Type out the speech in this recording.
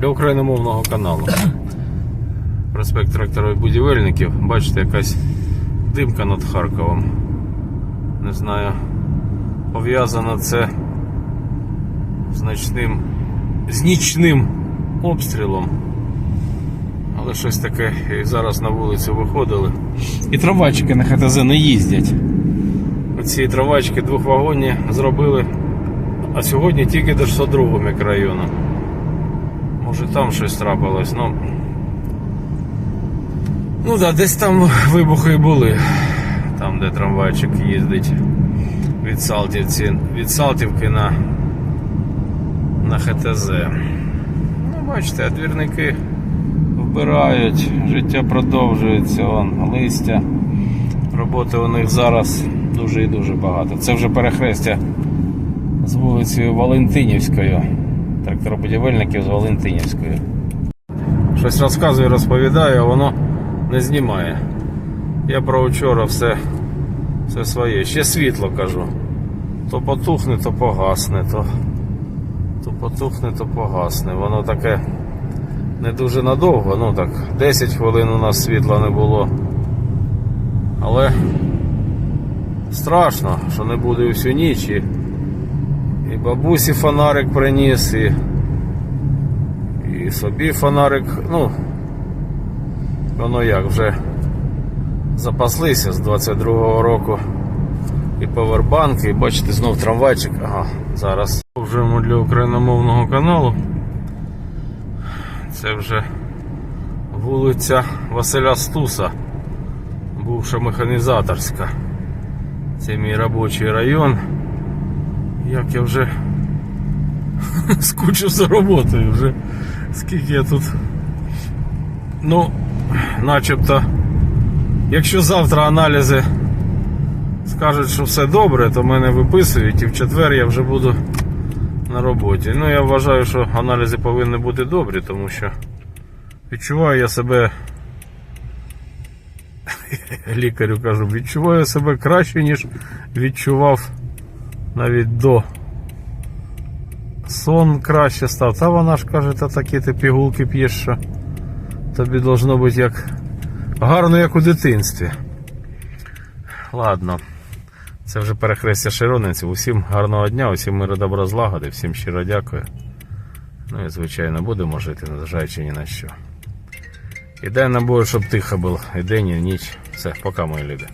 для україномовного каналу. Проспект тракторів будівельників. Бачите, якась димка над Харковом. Не знаю, пов'язано це з ночним, з нічним обстрілом. Але щось таке, і зараз на вулицю виходили. І трамвайчики на ХТЗ не їздять. Ці трамвайчики двохвагонні зробили, а сьогодні тільки до 102 мікрорайону. Там щось трапилось, ну. Ну да, десь там вибухи були. Там, де трамвайчик їздить від Салтівці, від Салтівки на, на ХТЗ. Ну, бачите, двірники вбирають, життя продовжується, вон, листя. Роботи у них зараз дуже і дуже багато. Це вже перехрестя з вулицею Валентинівською. Тракторобудівельників з Валентинівською. Щось розказую, розповідаю, а воно не знімає. Я про вчора все, все своє. Ще світло кажу. То потухне, то погасне, то, то потухне, то погасне. Воно таке не дуже надовго, ну так, 10 хвилин у нас світла не було. Але страшно, що не буде всю ніч. І, і бабусі фонарик приніс, і, і собі фонарик. Ну, воно як вже запаслися з 22-го року. І повербанки, і бачите, знов трамвайчик. Ага, зараз. Вже для україномовного каналу. Це вже вулиця Василя Стуса бувша механізаторська. Це мій робочий район. Як я вже скучив за роботою вже. Скільки я тут. Ну, начебто, якщо завтра аналізи скажуть, що все добре, то мене виписують і в четвер я вже буду на роботі. Ну, я вважаю, що аналізи повинні бути добрі, тому що відчуваю я себе лікарю кажу, відчуваю себе краще, ніж відчував навіть до. Сон краще став. Та вона ж каже, та такі ти пігулки п'єш, що тобі должно бути як гарно, як у дитинстві. Ладно, це вже перехрестя Широнинців. Усім гарного дня, усім миру добра злагоди, всім щиро дякую. Ну і звичайно будемо жити, незважаючи ні на що. І дай нам Боже, щоб тихо було. І день, і ніч. Все, пока, мої люди.